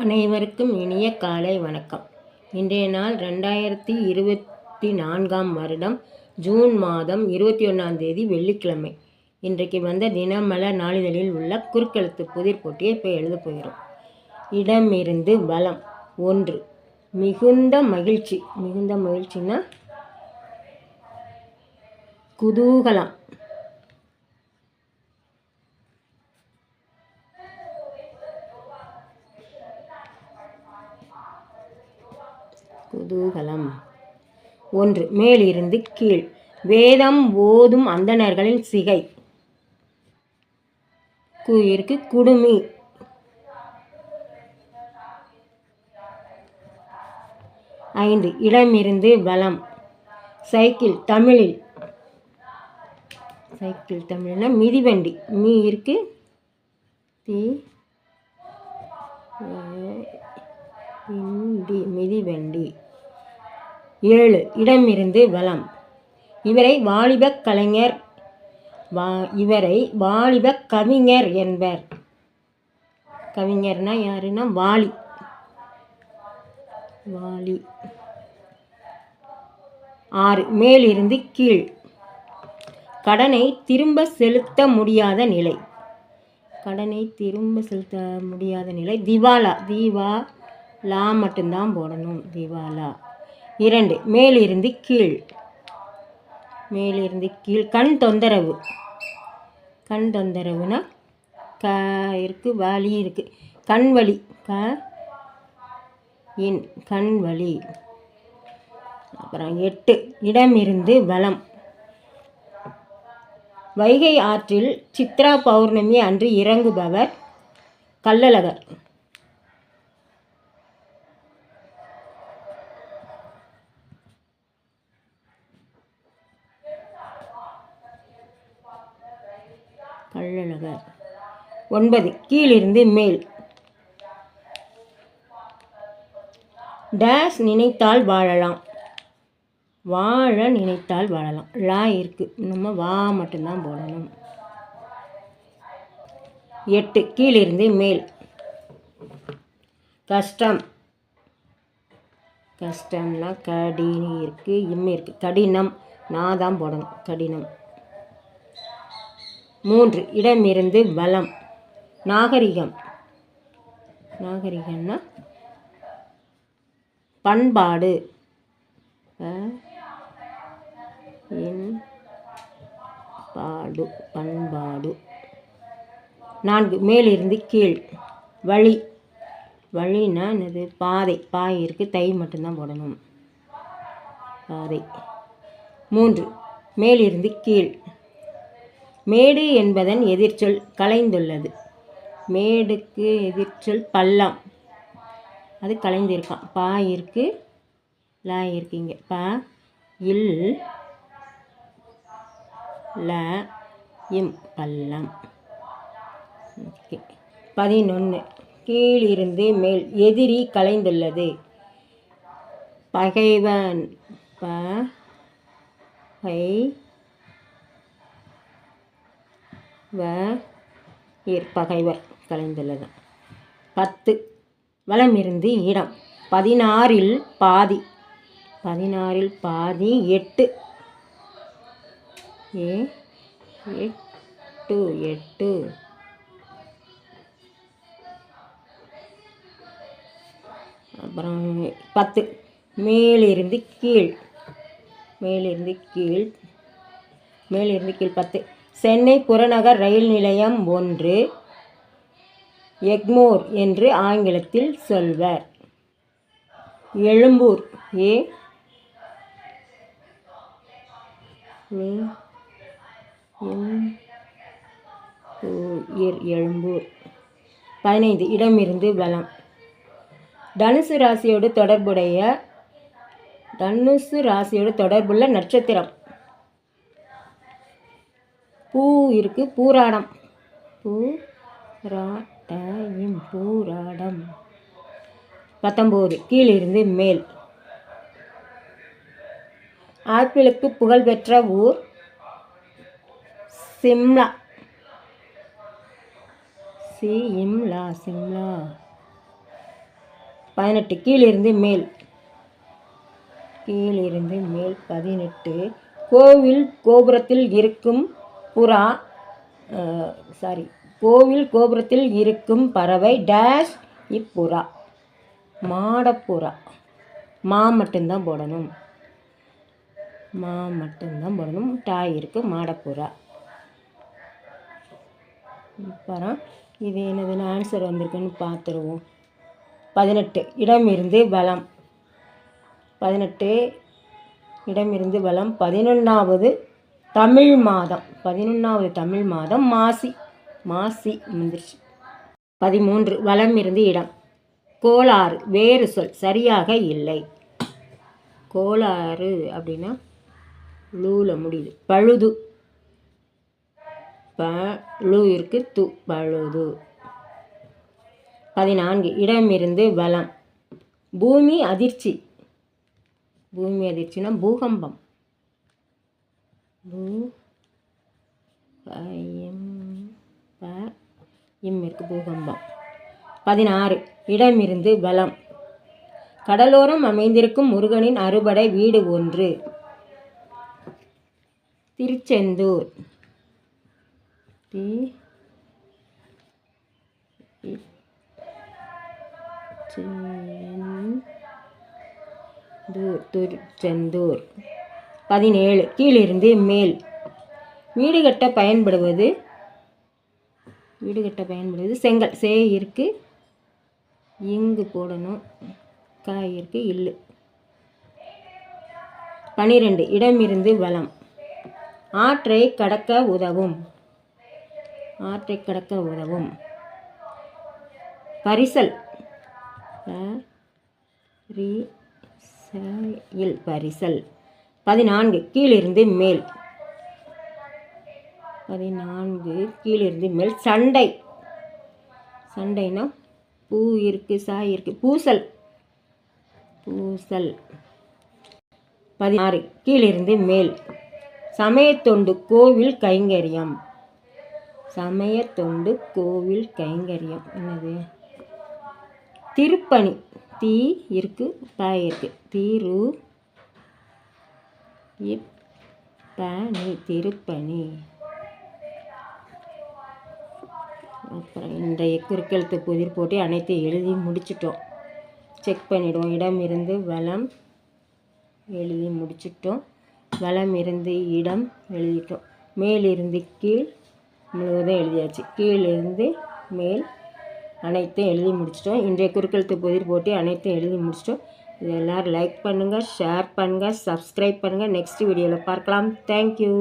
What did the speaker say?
அனைவருக்கும் இனிய காலை வணக்கம். இன்றைய நாள் ரெண்டாயிரத்தி இருபத்தி நான்காம் வருடம் ஜூன் மாதம் இருபத்தி ஒன்றாம் தேதி வெள்ளிக்கிழமை. இன்றைக்கு வந்த தினமலர் நாளிதழில் உள்ள குறுக்கெழுத்து புதிர் போட்டியை இப்போ எழுத போகிறோம். இடமிருந்து பலம் ஒன்று. மிகுந்த மகிழ்ச்சி. மிகுந்த மகிழ்ச்சின்னா குதூகலம். குதூகலம். ஒன்று மேலிருந்து கீழ். வேதம் ஓதும் அந்தணர்களின் சிகை. குயிருக்கு குடுமி. ஐந்து இடமிருந்து வளம். சைக்கிள் தமிழில். சைக்கிள் தமிழ்னா மிதிவண்டி. மீ இருக்கு. தி இண்டி மிதிவண்டி. ஏழு இடமிருந்து வளம் இவரை வாலிபக் கலைஞர் வா இவரை வாலிபக் கவிஞர் என்பர். கவிஞர்னா யாருன்னா வாலி. வாலி. ஆறு மேலிருந்து கீழ். கடனை திரும்ப செலுத்த முடியாத நிலை. கடனை திரும்ப செலுத்த முடியாத நிலை. திவாலா தீவா லா மட்டும்தான் போடணும் திவாலா இரண்டு மேலிருந்து கீழ். மேலிருந்து கீழ் கண் தொந்தரவு. கண் தொந்தரவுனா க இருக்குது வலி இருக்குது கண் வலி க இன் கண் வலி. அப்புறம் எட்டு இடமிருந்து வளம் வைகை ஆற்றில் சித்ரா பௌர்ணமி அன்று இறங்குபவர் கள்ளழகர். கள்ளழகர் ஒன்பது கீழிருந்து மேல். டேஸ் நினைத்தால் வாழலாம். வாழ நினைத்தால் வாழலாம். லா இருக்கு. நம்ம வா மட்டும்தான் போடணும். எட்டு கீழிருந்து மேல். கஷ்டம். கஷ்டம்னா கடினி இருக்குது இம்மை இருக்குது கடினம். நான் தான் போடணும். கடினம். மூன்று. இடமிருந்து பலம் நாகரிகம். நாகரிகம்னா பண்பாடு. பாடு பண்பாடு நான்கு. மேலிருந்து கீழ். வழி. வழின்னா என்னது? பாதை. பாய் இருக்குது தை மட்டும்தான் போடணும். பாதை. மூன்று. மேலிருந்து கீழ். மேடு என்பதன் எதிர்ச்சொல் கலைந்துள்ளது. மேடுக்கு எதிர்ச்சொல் பள்ளம். அது கலைந்திருக்கான் பா இருக்கு லா இருக்கீங்க பா இல் ல இம் பள்ளம். ஓகே. பதினொன்று கீழிருந்து மேல் எதிரி கலைந்துள்ளது. பகைவன் ப பை வ இர் பகைவர் கலைந்துள்ளது. பத்து. வளமிருந்து இடம். பதினாறில் பாதி. பதினாறில் பாதி எட்டு. ஏ எட்டு எட்டு. அப்புறம் பத்து. மேலிருந்து கீழ். மேலிருந்து கீழ். மேலிருந்து கீழ் பத்து. சென்னை புறநகர் ரயில் நிலையம் ஒன்று எக்மோர் என்று ஆங்கிலத்தில் சொல்வர். எழும்பூர் ஏ. எம் இர் எழும்பூர். பதினைந்து இடமிருந்து பலம் தனுசு ராசியோடு தொடர்புடைய தனுசு ராசியோடு தொடர்புள்ள நட்சத்திரம். பூ இருக்கு பூராடம். பூ ராட்டம் பூராடம். பத்தொம்போது கீழிருந்து மேல். ஆப்பிளுக்கு புகழ்பெற்ற ஊர் சிம்லா. சி இம்லா சிம்லா. பதினெட்டு கீழிருந்து மேல். கீழிருந்து மேல் பதினெட்டு. கோவில் கோபுரத்தில் இருக்கும் புறா சாரி கோவில் கோபுரத்தில் இருக்கும் பறவை டேஷ் இப்புறா. மாடப்புறா மா மட்டும்தான் போடணும். மா மட்டும்தான் போடணும். டாய் இருக்கு மாடப்புறா அப்புறம் இது என்னதுன்னு ஆன்சர் வந்திருக்குன்னு பார்த்துருவோம். பதினெட்டு இடமிருந்து பலம் பதினெட்டு இடமிருந்து பலம் பதினொன்றாவது தமிழ் மாதம். பதினொன்றாவது தமிழ் மாதம் மாசி. மாசி முந்திரிச்சு பதிமூன்று வலம் இருந்து இடம். கோளாறு வேறு சொல் சரியாக இல்லை. கோளாறு அப்படின்னா லூல முடியுது. பழுது. ப இருக்கு து பழுது. பதினான்கு இடமிருந்து வளம். பூமி அதிர்ச்சி. பூமி அதிர்ச்சினா பூகம்பம். பூ பயம் ப இம் இருக்கு பூகம்பம். பதினாறு. இடமிருந்து பலம் கடலோரம் அமைந்திருக்கும் முருகனின் அறுபடை வீடு ஒன்று. திருச்செந்தூர். தி செந்தூர் திருச்செந்தூர். பதினேழு. கீழிருந்து மேல். வீடு கட்ட பயன்படுவது வீடு கட்ட பயன்படுவது செங்கல். சே இருக்கு. இங்கு போடணும். காய் இருக்கு. இல்லு. பனிரெண்டு. இடமிருந்து வளம் ஆற்றை கடக்க உதவும். ஆற்றை கடக்க உதவும். பரிசல். பரிசல். பதினான்கு கீழிருந்து மேல். பதினான்கு கீழிருந்து மேல். சண்டை. சண்டைனா பூ இருக்குது சாய் இருக்கு. பூசல். பூசல். பதினாறு கீழிருந்து மேல். சமயத்தொண்டு கோவில் கைங்கரியம். சமயத்தொண்டு கோவில் கைங்கரியம். என்னது? திருப்பணி. தீ இருக்குது தாய் இருக்குது தீரு இப்பணி திருப்பணி. அப்புறம் இன்றைய குறுக்கெழுத்து புதிர் போட்டு அனைத்தையும் எழுதி முடிச்சிட்டோம். செக் பண்ணிவிடுவோம் இடம் இருந்து வலம் எழுதி முடிச்சிட்டோம். வலம் இருந்து இடம் எழுதிட்டோம். மேலிருந்து கீழ் முழுவதும் எழுதியாச்சு. கீழிருந்து மேல் அனைத்தையும் எழுதி முடிச்சிட்டோம். இன்றைய குறுக்கெழுத்து புதிர் போட்டு அனைத்தையும் எழுதி முடிச்சிட்டோம். எல்லோரும் லைக் பண்ணுங்கள் ஷேர் பண்ணுங்கள் சப்ஸ்கிரைப் பண்ணுங்கள் நெக்ஸ்ட் வீடியோவில் பார்க்கலாம். தேங்க்யூ